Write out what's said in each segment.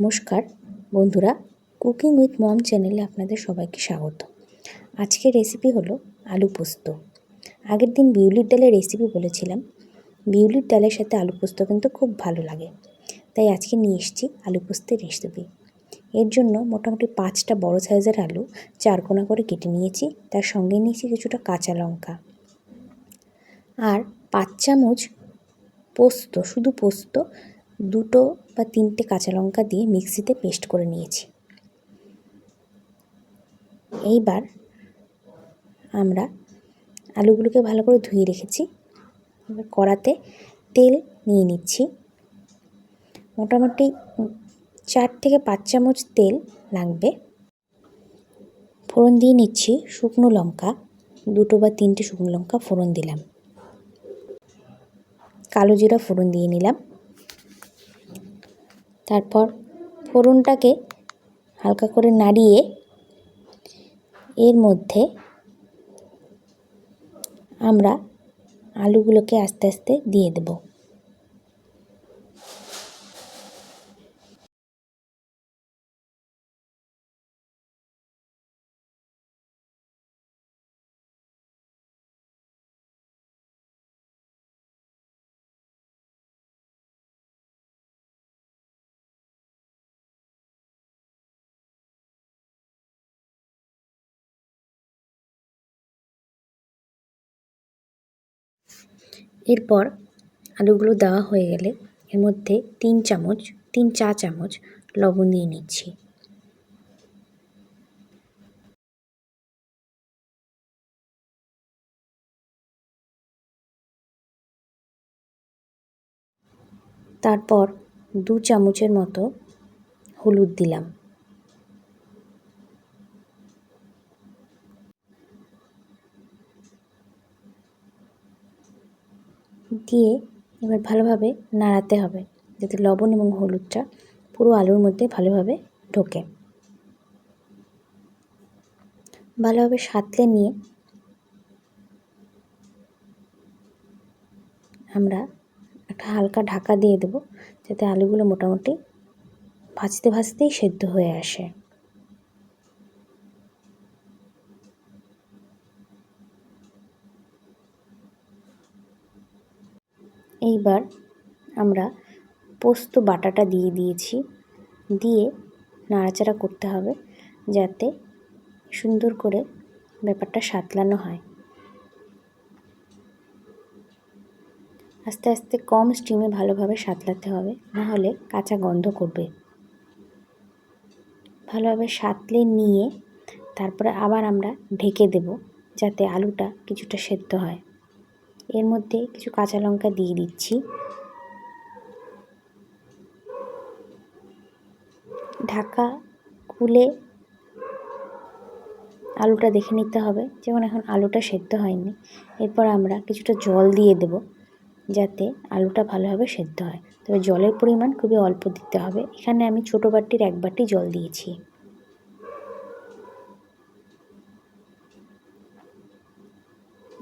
নমস্কার বন্ধুরা cooking with মম চ্যানেলে আপনাদের সবাইকে স্বাগত। আজকের রেসিপি হলো আলু পোস্ত। আগের দিন বিউলির ডালের রেসিপি বলেছিলাম। বিউলির ডালের সাথে আলু পোস্ত কিন্তু খুব ভালো লাগে। তাই আজকে নিয়ে এসেছি আলু পোস্তের রেসিপি এর জন্য মোটামুটি পাঁচটা বড় সাইজের আলু চারকোনা করে কেটে নিয়েছি। তার সঙ্গে নিয়েছি কিছুটা কাঁচা লঙ্কা। আর পাঁচ চামচ পোস্ত, শুধু পোস্ত দুটো বা তিনটে কাঁচা লঙ্কা দিয়ে মিক্সিতে পেস্ট করে নিয়েছি। এইবার আমরা আলুগুলোকে ভালো করে ধুয়ে রেখেছি। এবার কড়াতে তেল নিয়ে নিচ্ছি। মোটামুটি চার থেকে পাঁচ চামচ তেল লাগবে। ফোড়ন দিয়ে নিচ্ছি শুকনো লঙ্কা। দুটো বা তিনটে শুকনো লঙ্কা ফোড়ন দিলাম। কালো জিরা ফোড়ন দিয়ে নিলাম। তারপর ফোড়নটাকে হালকা করে নাড়িয়ে এর মধ্যে আমরা আলুগুলোকে আস্তে আস্তে দিয়ে দেব। এরপর আলুগুলো দেওয়া হয়ে গেলে এর মধ্যে তিন চামচ, তিন চা চামচ লবণ দিয়ে নিচ্ছি। তারপর দু চামচের মতো হলুদ দিলাম। দিয়ে এবার ভালোভাবে নাড়াতে হবে যাতে লবণ এবং হলুদটা পুরো আলুর মধ্যে ভালোভাবে ঢোকে। ভালোভাবে সাঁতলে নিয়ে আমরা একটা হালকা ঢাকা দিয়ে দেব যাতে আলুগুলো মোটামুটি ভাজতে ভাজতেই সেদ্ধ হয়ে আসে। এইবার আমরা পোস্ত বাটাটা দিয়ে দিয়েছি। দিয়ে নাড়াচাড়া করতে হবে যাতে সুন্দর করে ব্যাপারটা সাতলানো হয়। আস্তে আস্তে কম স্টিমে ভালোভাবে সাতলাতে হবে নাহলে কাঁচা গন্ধ করবে। ভালোভাবে সাতলে নিয়ে তারপরে আবার আমরা ঢেকে দেব যাতে আলুটা কিছুটা সেদ্ধ হয়। এর মধ্যে কিছু কাঁচা লঙ্কা দিয়ে দিচ্ছি। ঢাকা খুলে আলুটা দেখে নিতে হবে, যেমন এখন আলুটা সেদ্ধ হয়নি। এরপর আমরা কিছুটা জল দিয়ে দেব, যাতে আলুটা ভালোভাবে সেদ্ধ হয়। তবে জলের পরিমাণ খুবই অল্প দিতে হবে। এখানে আমি ছোটো বাটির এক বাটি জল দিয়েছি।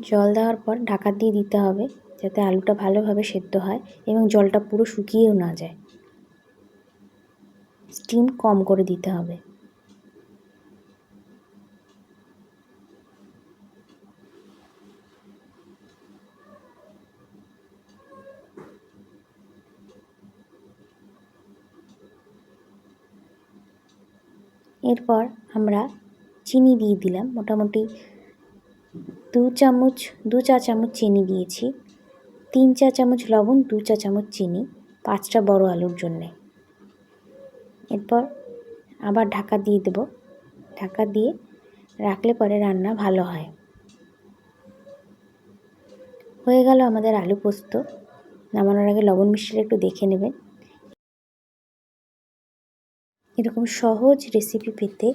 জল দেওয়ার পর ঢাকা দিয়ে দিতে হবে যাতে আলুটা ভালোভাবে সেদ্ধ হয় এবং জলটা পুরো শুকিয়েও না যায়। স্টিম কম করে দিতে হবে। এরপর আমরা চিনি দিয়ে দিলাম। মোটামুটি দু চামচ, দু চা চামচ চিনি দিয়েছি, তিন চা চামচ লবণ, দু চা চামচ চিনি, পাঁচটা বড় আলুর জন্যে। এরপর আবার ঢাকা দিয়ে দেব। ঢাকা দিয়ে রাখলে পরে রান্না ভালো হয়। হয়ে গেল আমাদের আলু পোস্ত। নামানোর আগে লবণ মিষ্টিটা একটু দেখে নেবেন। এরকম সহজ রেসিপি পেতে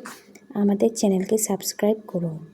আমাদের চ্যানেলকে সাবস্ক্রাইব করুন।